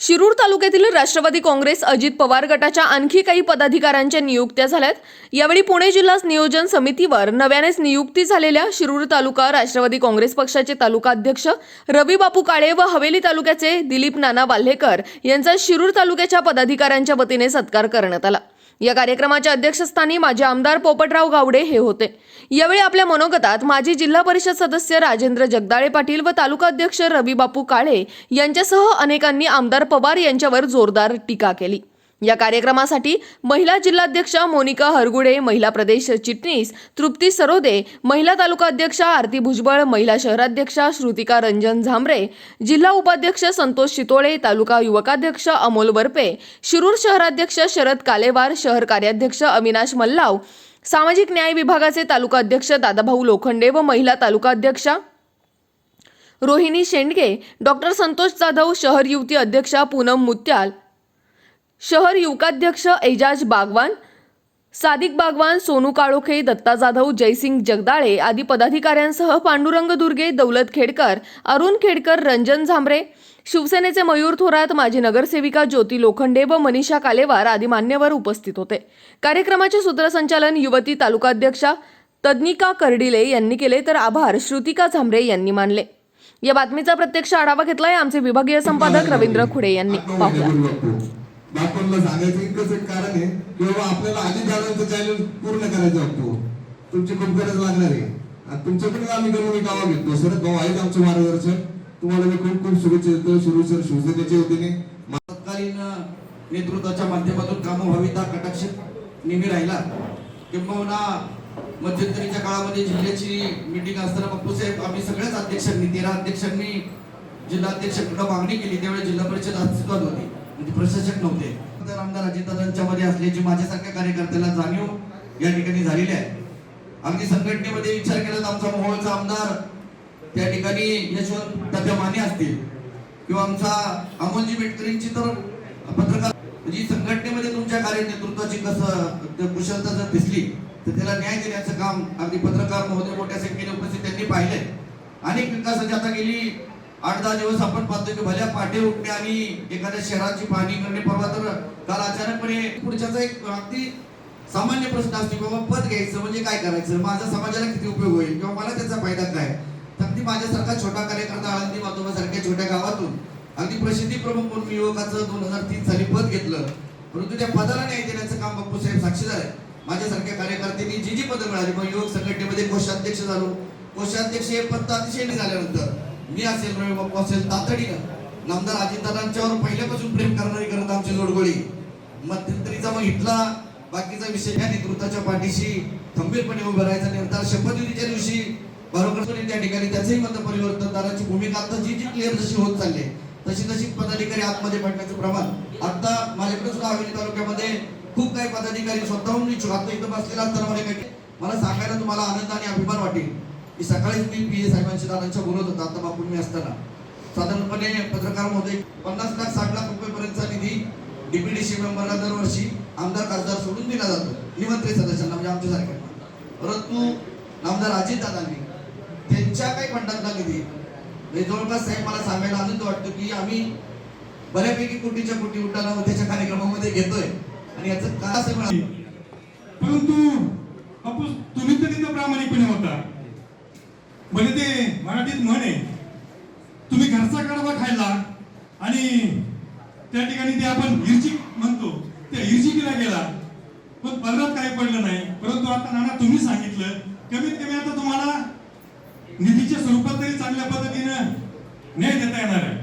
शिरूर तालुक्यातील राष्ट्रवादी काँग्रेस अजित पवार गटाच्या आणखी काही पदाधिकाऱ्यांच्या नियुक्त्या झाल्यात. यावेळी पुणे जिल्हा नियोजन समितीवर नव्यानेच नियुक्ती झालेल्या शिरूर तालुका राष्ट्रवादी काँग्रेस पक्षाचे तालुका अध्यक्ष रवी बापू काळे व हवेली तालुक्याचे दिलीप नाना वाल्हेकर यांचा शिरूर तालुक्याच्या पदाधिकाऱ्यांच्या वतीने सत्कार करण्यात आला. या कार्यक्रमाच्या अध्यक्षस्थानी माजी आमदार पोपटराव गावडे हे होते. यावेळी आपल्या मनोगतात माजी जिल्हा परिषद सदस्य राजेंद्र जगदाळे पाटील व तालुका अध्यक्ष रवी बापू काळे यांच्यासह अनेकांनी आमदार पवार यांच्यावर जोरदार टीका केली. या कार्यक्रमासाठी महिला जिल्हाध्यक्षा मोनिका हरगुडे महिला प्रदेश चिटणीस तृप्ती सरोदे महिला तालुका अध्यक्षा आरती भुजबळ महिला शहराध्यक्षा श्रुतिका रंजन झांबरे जिल्हा उपाध्यक्ष संतोष शितोळे तालुका युवकाध्यक्ष अमोल वरपे शिरूर शहराध्यक्ष शरद कालेवार शहर कार्याध्यक्ष अविनाश मल्लाव सामाजिक न्याय विभागाचे तालुका अध्यक्ष दादाभाऊ लोखंडे व महिला तालुका अध्यक्षा रोहिणी शेंडगे डॉक्टर संतोष जाधव शहर युवती अध्यक्षा पूनम मुत्याल शहर युवकाध्यक्ष एजाज बागवान सादिक बागवान सोनू काळोखे दत्ता जाधव जयसिंग जगदाळे आदी पदाधिकाऱ्यांसह पांडुरंग दुर्गे दौलत खेडकर अरुण खेडकर रंजन झांबरे शिवसेनेचे मयूर थोरात माजी नगरसेविका ज्योती लोखंडे व मनीषा कालेवार आदी मान्यवर उपस्थित होते. कार्यक्रमाचे सूत्रसंचालन युवती तालुकाध्यक्षा तज्ञिका कर्डिले यांनी केले तर आभार श्रुतिका झांबरे यांनी मानले. या बातमीचा प्रत्यक्ष आढावा घेतलाय आमचे विभागीय संपादक रवींद्र खुडे यांनी. पाहुया. बापनला सांगायचं इतकंच एक कारण आहे की बाबा आपल्याला आधी दादांचं चॅलेंज पूर्ण करायचं असतो तुमची खूप गरज लागणार आहे. आणि तुमच्याकडे आम्ही गणवी गावा घेतो. शरद भाऊ आहेत आमचं मार्गदर्शन तुम्हाला मी खूप खूप शुभेच्छा देतो. सुरू सर शिवसेनेच्या वतीने तत्कालीन नेतृत्वाच्या माध्यमातून कामं व्हावी हा कटाक्ष नेहमी राहिला. किंबहुना मध्यंतरीच्या काळामध्ये जिल्ह्याची मिटिंग असताना बाप्पू साहेब आम्ही सगळ्याच अध्यक्षांनी तेरा अध्यक्षांनी जिल्हा अध्यक्षांकडे मागणी केली. त्यावेळी जिल्हा परिषद अस्तित्वात होती. म्हणजे प्रशासक नव्हते. तर आमदार अजितदादांच्या मध्ये असल्याची माझ्यासारख्या कार्यकर्त्याला जाणीव या ठिकाणी झालेली आहे. अगदी संघटनेमध्ये विचार केला तर आमचा मोहोळचा आमदार त्या ठिकाणी यशवंत डब्या माने असतील. किंवा आमचा अमोलजी मेटकरींची तर पत्रकार म्हणजे संघटनेमध्ये तुमच्या कार्य नेतृत्वाची कसं कुशलता जर दिसली तर त्याला न्याय देण्याचं काम अगदी पत्रकार महोदय मोठ्या संख्येने उपस्थित त्यांनी पाहिलंय. अनेक विकासाची आता गेली आठ दहा दिवस आपण पाहतो की भल्या पाठी उठणे आणि एखाद्या शहराची पाहणी करणे परवा तर काल अचानकपणे पुढच्याचा एक अगदी सामान्य प्रश्न असतो की बाबा पद घ्यायचं म्हणजे काय करायचं? माझा समाजाला किती उपयोग होईल? किंवा मला त्याचा फायदा काय? तर अगदी माझ्यासारखा छोटा कार्यकर्ता आळंदी मातोबा सारख्या छोट्या गावातून अगदी प्रसिद्धी प्रमुख म्हणून युवकाचं दोन हजार तीन साली पद घेतलं. परंतु त्या पदाला न्याय देण्याचं काम बाप्पू साहेब साक्षीदार आहे माझ्यासारख्या कार्यकर्त्यांनी जी जी पदं मिळाली मग युवक संघटनेमध्ये कोषाध्यक्ष झालो. कोषाध्यक्ष हे पद अतिशय झाल्यानंतर मी असेल रवी बाप्पू असेल तातडीनं नामदार अजितदादांच्यावर पहिल्यापासून प्रेम करणारी करत आमची जोडगोळी. मध्यंतरीचा मग इथला बाकीचा विषय या नेतृत्वाच्या पाठीशी खंबीरपणे उभं राहायचा निर्धार शपथविधीच्या दिवशी बरोबर त्या ठिकाणी त्याचंही मत परिवर्तनदाराची भूमिका आता जी जी क्लिअर जशी होत चालली आहे, तशी तशी पदाधिकारी आतमध्ये पडण्याचं प्रमाण. आता माझ्याकडे सुद्धा हवेली तालुक्यामध्ये खूप काही पदाधिकारी स्वतःहून इच्छुक. आता इथं बसलेला असताना मला काही मला सांगायला तुम्हाला आनंद आणि अभिमान वाटेल. मी सकाळीच मी पी ए साहेबांशी दादांच्या बोलत होता आता बापून मी असताना. साधारणपणे पत्रकार महोदय पन्नास लाख साठ लाख रुपयेपर्यंतचा निधी डीपीडीसी मेंबरला दरवर्षी आमदार खासदार सोडून दिला जातो. निमंत्रित सदस्यांना म्हणजे आमच्यासारख्या. परंतु आमदार अजित दादांनी त्यांच्या काही फंडातला निधी म्हणजे जवळपास साहेब मला सांगायला आनंद वाटतो की आम्ही बऱ्यापैकी कोटीच्या कोटी उड्डाणा उद्याच्या कार्यक्रमामध्ये घेतोय. आणि याचं का असं परंतु तुम्ही तर प्रामाणिकपणे होता. म्हणजे ते मराठीत म्हण आहे तुम्ही घरचा कडवा खायला आणि त्या ठिकाणी ते आपण हिरची म्हणतो त्या हिरचिकीला गेला. पण परत काही पडलं नाही. परंतु आता नाना तुम्ही सांगितलं कमीत कमी आता तुम्हाला निधीच्या स्वरूपात तरी चांगल्या पद्धतीनं न्याय देता येणार आहे.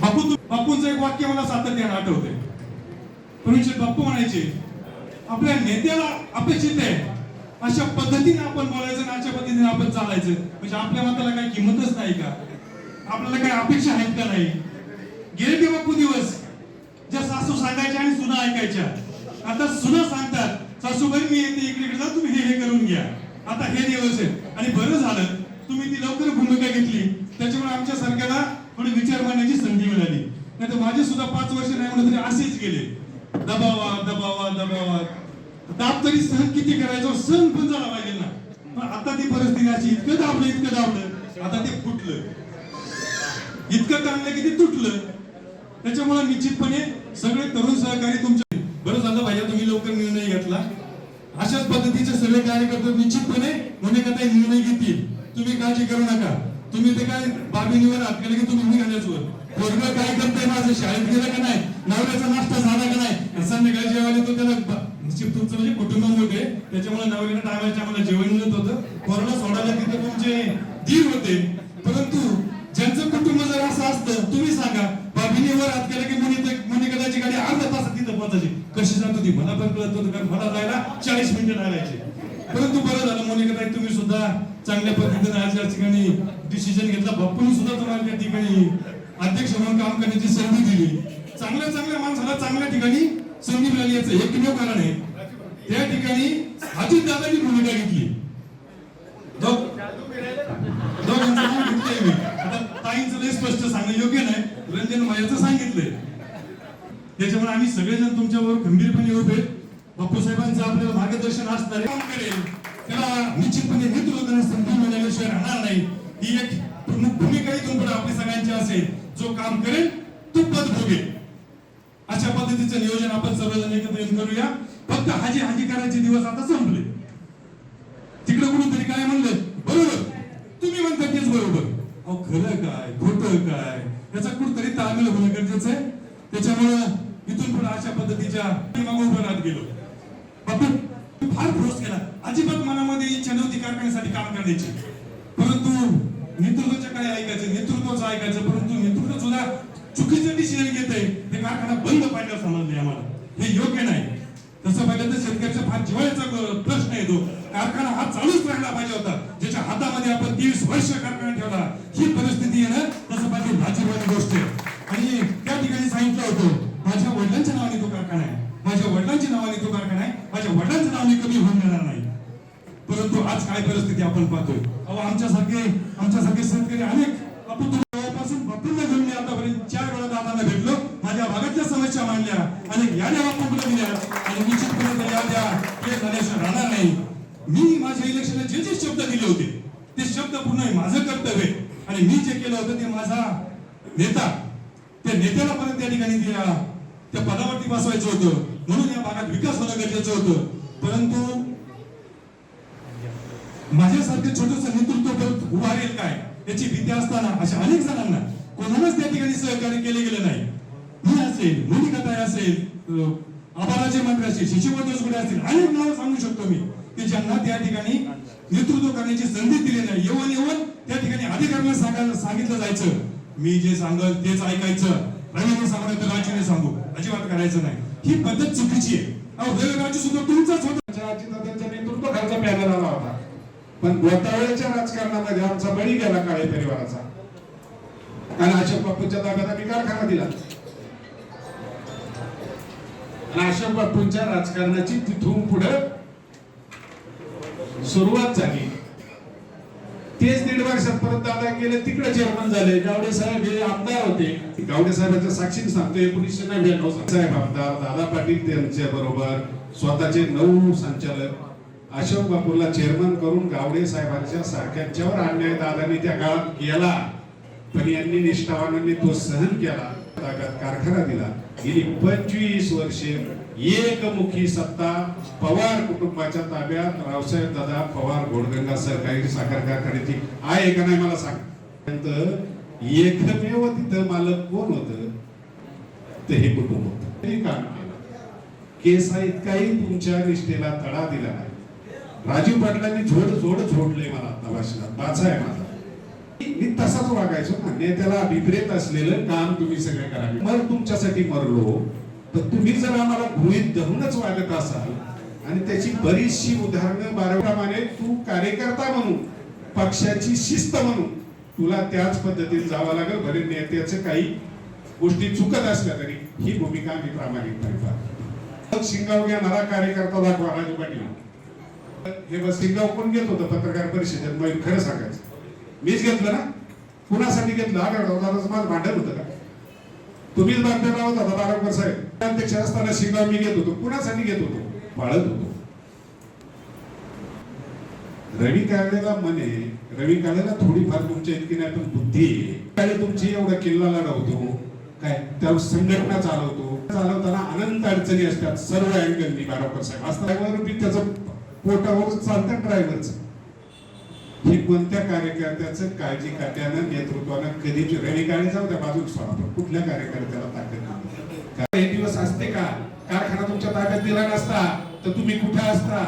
बापू बापूंचं एक वाक्य मला सातत्यानं आठवते परमेश्वर बापू म्हणायचे आपल्या नेत्याला अपेक्षित आहे अशा पद्धतीने आपण बोलायचं आणि अशा पद्धतीने आपण चालायचं. म्हणजे आपल्या मताला काही किंमतच नाही का? आपल्याला काही अपेक्षा आहेत का नाही? गेले ते बाप्पू दिवस. ज्या सासू सांगायच्या आणि सुना ऐकायच्या. आता सुना सांगतात सासूबाई मी येते इकडे इकडे जा तुम्ही हे हे करून घ्या. आता हे दिवस आहेत. आणि बरं झालं तुम्ही ती लवकर भूमिका घेतली. त्याच्यामुळे आमच्या सारख्याला थोडी विचार मांडण्याची संधी मिळाली. नाही तर माझे सुद्धा पाच वर्ष नाही म्हणलं तरी असेच गेले. दबावा दबावा दबावा दाब तरी सहन किती करायचो? सहन पण झाला पाहिजे ना. पण आता ती परिस्थिती अशी इतकं दाबलं इतकं दाबलं. आता ते फुटलं. इतकं ताणलं की ते तुटलं. त्याच्यामुळे निश्चितपणे सगळे तरुण सहकारी तुमचे बरं झालं भाज्या तुम्ही लवकर निर्णय घेतला. अशाच पद्धतीचे सगळे कार्यकर्ते निश्चितपणे मुनेकताई निर्णय घेतील. तुम्ही काळजी करू नका. तुम्ही ते काय बाबीनीवर हात केलं की तुम्ही निघाल्याचवर पोरगं काय करतंय माझं शाळेत गेलं का नाही? नवऱ्याचा नाश्ता झाला का नाही? आणि संध्याकाळी जेवायला तो त्याला निश्चित तुमचं म्हणजे कुटुंब मोठे. त्याच्यामुळे नवऱ्याला टायमाच्या आम्हाला जेवण मिळत होतं. कोरोना सोडायला तिथे तुमचे धीर होते. परंतु ज्यांचं कुटुंब जर असं असतं तुम्ही सांगा बाबीने वर हात केला की मुनी मुनी कदाची गाडी अर्धा तासात तिथं पोहोचायची. कशी जात होती मला पण कळत होतं कारण मला जायला चाळीस मिनिटं लागायचे. परंतु बरं झालं मोनिका ताई तुम्ही सुद्धा चांगल्या पद्धतीने आज या ठिकाणी डिसिजन घेतला. बापून सुद्धा तुम्हाला त्या ठिकाणी अध्यक्ष म्हणून काम करण्याची संधी दिली. चांगल्या चांगल्या माणसाला चांगल्या ठिकाणी संधी मिळाली याचं एकमेव कारण आहे. त्या ठिकाणी अजित दादांनी भूमिका घेतली. ताईंचं लय स्पष्ट सांगणं योग्य नाही. रंजन मायाचं सांगितलंय. त्याच्यामुळे आम्ही सगळेजण तुमच्यावर खंबीरपणे उभे बापू साहेबांचं आपल्याला मार्गदर्शन असणार. आहे. काम करेल. त्याला निश्चितपणे नेतृत्व संधी मिळाल्याशिवाय राहणार नाही. ही एक प्रमुख भूमिका इथून पुढे आपली सगळ्यांची असेल. जो काम करेल तो पद भोगेल अशा पद्धतीचं नियोजन आपण सर्वजण एकत्र येऊन करूया. फक्त हाजी हाजी करायचे दिवस आता संपले. तिकडे कुठून तरी काय म्हणलं? बरोबर. तुम्ही म्हणता तेच बरोबर. अहो खरं काय? खोटं काय? याचा कुठतरी ताळमेळ होणं गरजेचं आहे. त्याच्यामुळं इथून पुढे अशा पद्धतीच्या मग राहत गेलो. बापू फार फोर्स केला. अजिबात मनामध्ये इच्छा नव्हती कारखान्यासाठी काम करण्याची परंतु नेतृत्वाच्या काय ऐकायचं नेतृत्वाचं ऐकायचं परंतु नेतृत्व सुद्धा चुकीचं डिसिजन घेत आहे ते कारखाना बंद पाडण्यास समजले आम्हाला. हे योग्य नाही. तसं पाहिलं तर शेतकऱ्याचा फार जिवाळ्याचा प्रश्न येतो. कारखाना हा चालूच राहिला पाहिजे होता. ज्याच्या हातामध्ये आपण तीस वर्ष कारखाना ठेवला. ही परिस्थिती येणं तसं पाहिजे लाजीवाली गोष्ट आहे आणि त्या ठिकाणी सांगितलं होतं माझ्या वडिलांच्या नावाने तो कारखाना आहे माझ्या वडिलांच्या नावाने तो कारखाना आहे माझ्या वडिलांच्या नावाने कमी होऊन देणार नाही परंतु आज काय परिस्थिती आपण पाहतोय? अहो आमच्यासारखे आमच्यासारखे शेतकरी अनेक आपण जवळपासून बापूंना घेऊन मी आतापर्यंत चार वेळा दादांना भेटलो. माझ्या भागातल्या समस्या मांडल्या अनेक याद्या बापूंकडे दिल्या. आणि निश्चितपणे त्या याद्या हे झाल्याशिवाय राहणार नाही. मी माझ्या इलेक्शनला जे जे शब्द दिले होते ते शब्द पूर्ण हे माझं कर्तव्य आणि मी जे केलं होतं ते माझा नेता त्या नेत्याला परत त्या ठिकाणी त्या त्या पदावरती बसवायचं होतं. म्हणून या भागात विकास होणं गरजेचं होतं. परंतु माझ्यासारखं छोटस नेतृत्व पद उभारेल काय? याची भीती असताना अशा अनेक जणांना कोणालाच त्या ठिकाणी सहकार्य केले गेले नाही. मी असेल मोनिकाताई असेल आबाराचे मंत्री असतील शिशुपत जोगडे असतील अनेक नाव सांगू शकतो मी. की ज्यांना त्या ठिकाणी नेतृत्व करण्याची संधी दिली नाही. येऊन येऊन त्या ठिकाणी अधिकाऱ्यांना सांगायला सांगितलं जायचं. मी जे सांगल तेच ऐकायचं. रवीने सांगणार तर राजूने सांगू. अजिबात करायचं नाही. ही पद्धत चुकीची आहे. अहो रवी राजू सुद्धा तुमचाच होता. अजितदादांच्या नेतृत्व खालचा पॅनल आला होता. पण गोतावळ्याच्या राजकारणामध्ये आमचा बळी गेला काळे परिवाराचा. आणि अशोक बापूंच्या ताब्यात आम्ही कारखाना दिला. आणि अशोक बापूंच्या राजकारणाची तिथून पुढे सुरुवात झाली. तेच दीड वर्षापर्यंत दादा गेले तिकडे चेअरमन झाले. गावडे साहेब हे आमदार होते. गावडे साहेबांच्या साक्षीने सांगतो एकोणीसशे नव्याण्णव साहेब आमदार दादा पाटील त्यांच्या बरोबर स्वतःचे नऊ संचालक. अशोक बापूला चेअरमन करून गावडे साहेबांच्या सारख्यांच्यावर अन्याय दादांनी त्या काळात केला. पण यांनी निष्ठावानांनी तो सहन केला. ताकद कारखाना दिला. गेली पंचवीस वर्षे एकमुखी सत्ता पवार कुटुंबाच्या ताब्यात. रावसाहेब दादा पवार घोडगंगा सहकारी साखर कारखान्याची आहे का नाही मला सांग. नंतर एकमेव तिथं मालक कोण होत? ते हे कुटुंब होत. काम केलं. केसा इतकाही तुमच्या निष्ठेला तडा दिला नाही. राजीव पाटलांनी झोड झोड झोडले मला आता भाषणात. बाचा आहे माझा. मी तसाच वागायचो ना. नेत्याला अभिप्रेत असलेलं काम तुम्ही सगळे करावे मग तुमच्यासाठी मरलो तर तुम्ही जर आम्हाला गृहित धरूनच वागत असाल आणि त्याची बरीचशी उदाहरणं बाराप्रमाणे तू कार्यकर्ता म्हणून पक्षाची शिस्त म्हणून तुला त्याच पद्धतीत जावं लागेल. भले नेत्याचं काही गोष्टी चुकत असल्या तरी ही भूमिका मी प्रामाणिकपणे पाहतो. शिंगाव घेणारा कार्यकर्ता दाखवा राजू पाटील. हे बस शिंगाव कोण घेत होतं पत्रकार परिषदेत मग खरं सांगायचं. मीच घेतलं ना? कुणासाठी घेतलं? आढळराव माझं भांडण होतं का? तुम्हीच बातम्या लावत होता बारामकर साहेब. अध्यक्ष असताना शिंगाव मी घेत होतो. कुणासाठी घेत होतो? पाळत होतो. रवी काळेला म्हणे रवी काळेला थोडीफार तुमच्या इतकी नाही पण बुद्धी आहे. काळे तुमची एवढा किल्ला लढवतो काय? त्या संघटना चालवतो. चालवताना अनंत अडचणी असतात. सर्व अँगलनी बारोकर साहेब. असल्यावर त्याचं पोटावरून चालतं ड्रायव्हरच हे कोणत्या कार्यकर्त्याचं काळजी खात्यानं नेतृत्वानं कधीच रेणीकाळी जाऊ त्या बाजूक सोडा. पण कुठल्या कार्यकर्त्याला ताकद नाही. हे दिवस असते का? कारखाना तुमच्या ताब्यात दिला नसता तर तुम्ही कुठे असता?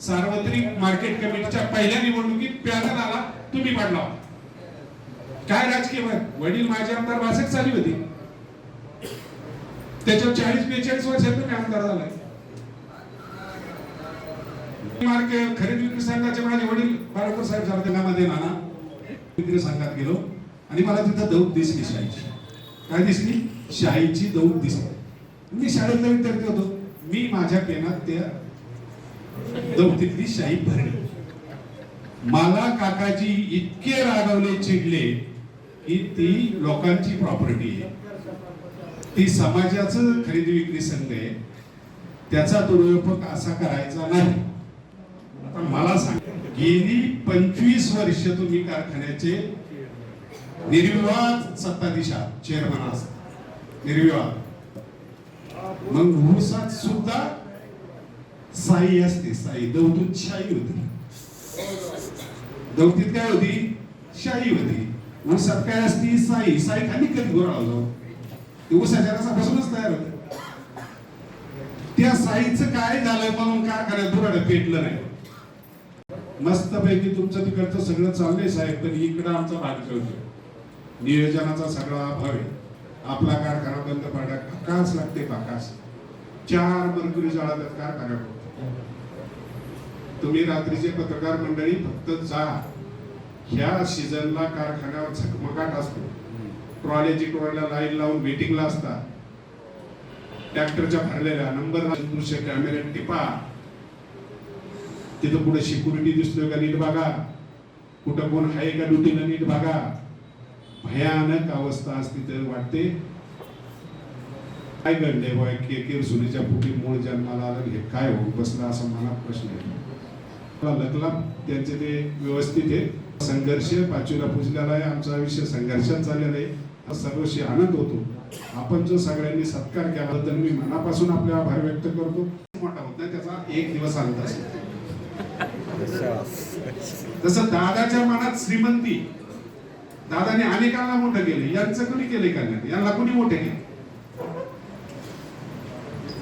सार्वत्रिक मार्केट कमिटीच्या पहिल्या निवडणुकीत पॅनल आला तुम्ही पडला काय राजकीय वडील माझे आमदार वासक चालू होती. त्याच्यावर चाळीस बेचाळीस वर्षात तुम्ही आमदार झालाय. मार्ग खरेदी विक्री संघाचे माझे वडील बाळापूर साहेब जर्दगामध्ये नाना विक्री संघात गेलो आणि मला तिथं दौत दिसली शाहीची काय दिसली? शाहीची दौत दिसली. मी शाळेतला विद्यार्थी होतो. मी माझ्या पेनात त्या दौतीतली शाही भरली. मला काकाजी इतके रागवले चिडले की ती लोकांची प्रॉपर्टी आहे. ती समाजाचं खरेदी विक्री संघ आहे. त्याचा दुरुपयोग असा करायचा नाही. मला सांग गेली पंचवीस वर्ष तुम्ही कारखान्याचे निर्विवाद सत्ताधीश आहात चेअरमन आहात. निर्विवाद. मग ऊसात सुद्धा साई असते साई. दौतीत शाही होती. दौतीत काय होती? शाही होती. ऊसात काय असती? साई. साई खाली कधी गोरा होतो? ते ऊसाच्या रसापासूनच तयार होते. त्या साईचं काय झालं म्हणून कारखान्यात दुराड पेटलं नाही. मस्तपैकी तुमचं तिकडचं सगळं चाललंय साहेब पण इकडं आमचा भाग ठेवतो नियोजनाचा सगळा अभाव आहे. आपला कारखाना बंद पडला काच लागते बाकास चार मरकुरी जाळात कारखाना तुम्ही रात्रीचे पत्रकार मंडळी फक्त जा. ह्या सीझनला कारखान्यावर झकमकाट असतो. ट्रॉलेची ट्रॉलीला लाईन लावून वेटिंगला असतात. ट्रॅक्टरच्या भरलेल्या नंबर कॅमेऱ्यात टिपा. तिथं कुठे सिक्युरिटी दिसतोय का नीट बघा. कुठं कोण आहे का ड्युटीला नीट बघा. भयानक अवस्था असती तर वाटते. काय घडले बाय के के सुनीच्या पोटी मूळ जन्माला आलं. हे काय होऊन बसलं असं मनात प्रश्न आहे. लकला त्यांचे ते व्यवस्थित आहे संघर्ष पाचवीला पुजलेला आहे आमचा आयुष्य संघर्षात झालेला आहे. सर्वशी आनंद होतो. आपण जो सगळ्यांनी सत्कार केला तर मी मनापासून आपले आभार व्यक्त करतो. मोठा होत नाही त्याचा एक दिवस अंत असतो जसं दादाच्या मनात श्रीमंती. दादाने अनेकांना मोठं केले. यांचं कोणी केले का नाही यांना कोणी मोठे केले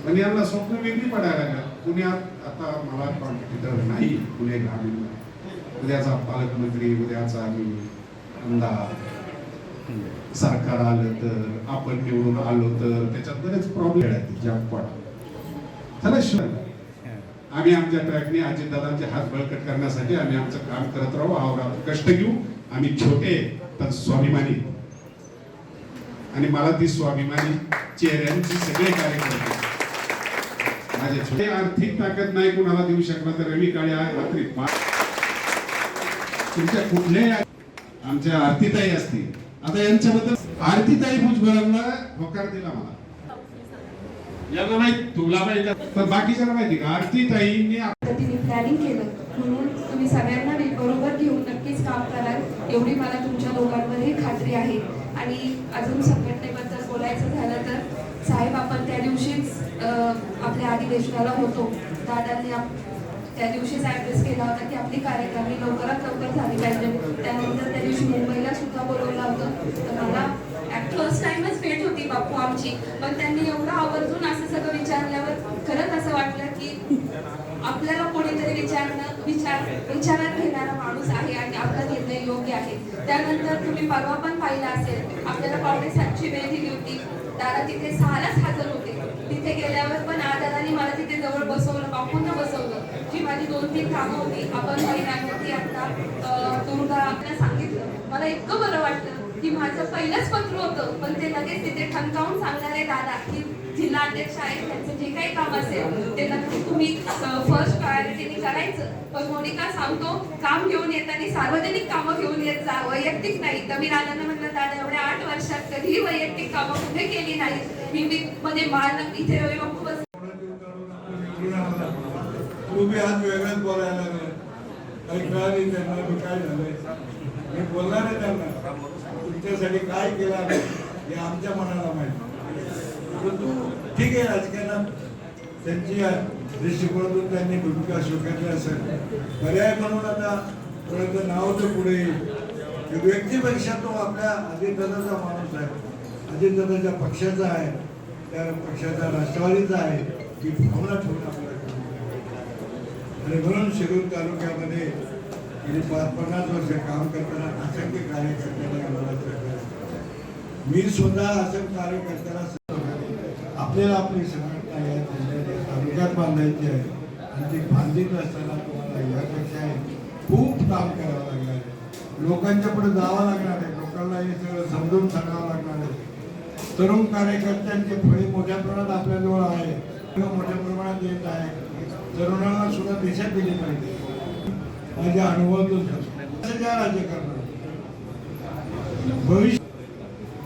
पण यांना स्वप्न वेगळी पडायला लागल्या पुण्यात आता मला कॉम्पिटिटर नाही पुणे ग्रामीण उद्याचा पालकमंत्री उद्याचा आम्ही आमदार. सरकार आलं तर आपण निवडून आलो तर त्याच्यात बरेच प्रॉब्लेम आहेत जगपट त्याला शिवाय. आम्ही आमच्या ट्रॅकने अजितदादांचे हात बळकट करण्यासाठी आम्ही आमचं काम करत राहू आवरात कष्ट घेऊ. आम्ही छोटे तर स्वाभिमानी. आणि मला ती स्वाभिमानी चेहऱ्यांची सगळे कार्यकर्ते माझे छोटे आर्थिक ताकद नाही कुणाला देऊ शकणार तर रवी काळे आहे रात्री तुमच्या कुठल्याही आमच्या आरतीताई असतील. आता यांच्याबद्दल आरतीताई भुजबळांना होकार दिला मला. यांना माहीत तुला माहीत पण बाकीच्याला माहिती का? आरतीताईंनी पद्धतीने प्लॅनिंग केलं. म्हणून तुम्ही सगळ्यांना बरोबर घेऊन नक्कीच काम कराल. एवढी मला तुमच्या दोघांमध्ये खात्री आहे. आणि अजून संघटनेबद्दल बोलायचं झालं तर साहेब आपण त्या दिवशीच आपल्या अधिवेशनाला होतो. दादांनी त्या दिवशीच ऍड्रेस केला होता की आपली कार्यक्रमी लवकरात लवकर झाली पाहिजे. त्यानंतर त्या दिवशी मुंबईला सुद्धा बोलवलं होतं. तर मला फर्स्ट टाइमच भेट होती बापू आमची. पण त्यांनी एवढं आवर्जून असं सगळं विचारल्यावर खरंच असं वाटलं की आपल्याला कोणीतरी विचारणं विचार विचारात घेणारा माणूस आहे आणि आपला निर्णय योग्य आहे. त्यानंतर तुम्ही परवा पण पाहिला असेल आपल्याला काँग्रेसांची वेळ दिली होती. दादा तिथे सहालाच हजर होते. तिथे गेल्यावर पण आदारांनी मला तिथे जवळ बसवलं बापूंना बसवलं जी माझी दोन तीन कामं होती. आपण महिलांवरती आता दुर्गा आपल्याला सांगितलं. मला इतकं बरं वाटलं. की माझं पहिलंच पत्र होतं पण ते लगेच तिथे ठणकावून सांगणारे दादा की जिल्हा अध्यक्ष आहेत त्यांचं जे काही काम असेल ते नक्की तुम्ही फर्स्ट प्रायोरिटीने करायचं. पण मोनिका सांगतो काम घेऊन येताना सार्वजनिक कामं घेऊन येत जा वैयक्तिक नाही. तर मी दादांना म्हणलं दादा एवढ्या आठ वर्षात कधीही वैयक्तिक कामं कुठे केली नाही. मी मी म्हणजे मध्ये माल इथे रवी बापू बस तू आज वेगळंच बोलायला लागला. काही कळाली त्यांना मी काय झालंय. मी बोलणार आहे त्यांना. तुमच्यासाठी काय केलं आम्ही हे आमच्या मनाला माहिती परंतु ठीक आहे राजकारणात त्यांची दृष्टिकोनातून त्यांनी भूमिका स्वीकारली असेल. पर्याय म्हणून आता थोडं नाव तर पुढे येईल. व्यक्तीपेक्षा तो आपल्या अजितदादाचा माणूस आहे. अजितदादाच्या पक्षाचा आहे. त्या पक्षाचा राष्ट्रवादीचा आहे. ही भावना ठेवून आपल्याला आणि म्हणून शिरूर तालुक्यामध्ये गेली पाच पन्नास वर्ष काम करताना असंख्य कार्य मी सुद्धा असं कार्यकर्त्याला करताना आपल्याला आपली संघटना तालुक्यात बांधायची आहे आणि ती बांधित असताना तुम्हाला यापेक्षा खूप काम करावं लागणार आहे. लोकांच्या पुढे जावं लागणार आहे. लोकांना हे सगळं समजून सांगावं लागणार आहे. तरुण कार्यकर्त्यांचे फळे मोठ्या प्रमाणात आपल्याजवळ आहे किंवा मोठ्या प्रमाणात येत आहे तरुणांना सुद्धा दिशा दिली पाहिजे. माझ्या अनुभवातून सांगतो. भविष्य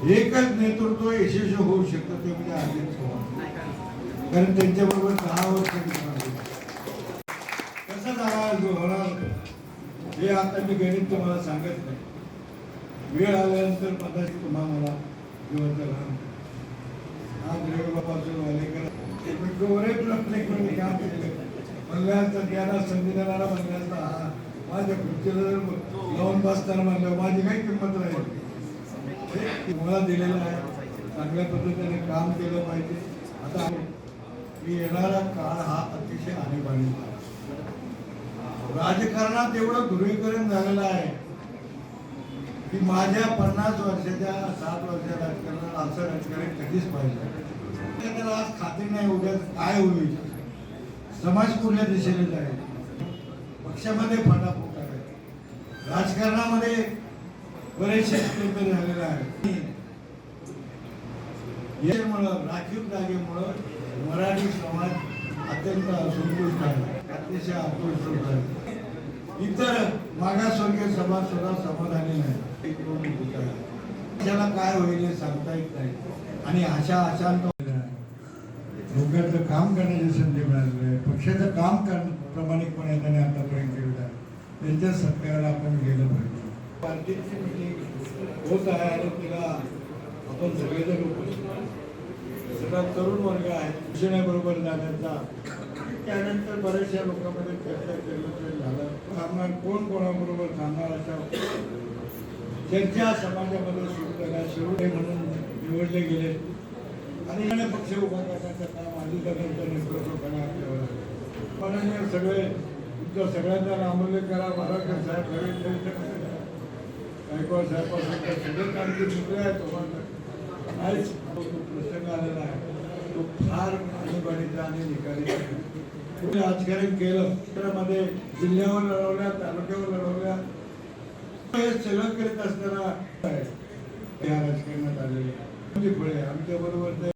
एकच नेतृत्व यशस्वी होऊ शकतं ते म्हणजे अजित पवार कारण त्यांच्याबरोबर दहा वर्ष मी कसं दहा होणार? हे आता मी गणित तुम्हाला सांगत नाही. वेळ आल्यानंतर कदाचित तुम्हाला मला जिवंत लहान आज रविवारपासून वालेकर. एकमेकांवरही प्रत्येक वेळी काम केलं मंगळाचा ज्ञाना संधी देणारा मंगळाचा हा. माझ्या कृतीला जर लावून बसताना म्हणलं माझी काही किंमत राहील. हे मला दिलेलं आहे. चांगल्या पद्धतीने काम केलं पाहिजे. आता मी येणारा काळ हा अतिशय आणीबाणी राजकारणात एवढं ध्रुवीकरण झालेलं आहे की माझ्या पन्नास वर्षाच्या साठ वर्षाच्या राजकारणात असं राजकारण कधीच पाहिजे त्याला आज खात्री नाही उद्या काय होईल. समाज कुठल्या दिशेने जाईल. पक्षामध्ये फटाफट आहे राजकारणामध्ये बरेचसे स्टेपल झालेले आहे यामुळं राखीव जागेमुळं मराठी समाज अत्यंत संतुष्ट आहे. अतिशय असंतुष्ट आहे. इतर मागासवर्गीय समाज सुद्धा समाधानी नाही. त्याला काय होईल हे सांगता येत नाही. आणि अशा अशांत लोकांचं काम करण्याची संधी मिळालेली आहे. पक्षाचं काम कर प्रामाणिकपणे त्याने आतापर्यंत केलेलं आहे. त्यांच्या सत्काराला आपण गेलं पाहिजे. पार्टीची मिटिंग होत आहे आणि तिला आपण सगळेजण उपस्थित सगळा तरुण वर्ग आहे. शिक्षणाबरोबर जाण्याचा. त्यानंतर बऱ्याचशा लोकांमध्ये चर्चा केलं झालं. थांबणार कोण कोणाबरोबर थांबणार अशा चर्चा समाजामध्ये सुरू करण्यात सुरू म्हणून निवडले गेले. आणि पक्ष उभा करण्याचं काम अधिकाऱ्यांच्या नेतृत्वाखाली आपल्यावर आहे. माननीय सगळे तुमच्या सगळ्यांचा नामोल्लेख करा महाराष्ट्र साहेब रवींद्र गायकवाड साहेबांसारखे सगळे आमचे मित्र आहेत तुम्हाला आज तो प्रसंग आलेला आहे तो फार आणीबाणीचा आणि निकाली तुम्ही राजकारण केलं त्यामध्ये जिल्ह्यावर लढवल्या तालुक्यावर लढवल्या हे सगळं करीत असताना या राजकारणात आलेले. फळे आमच्या बरोबर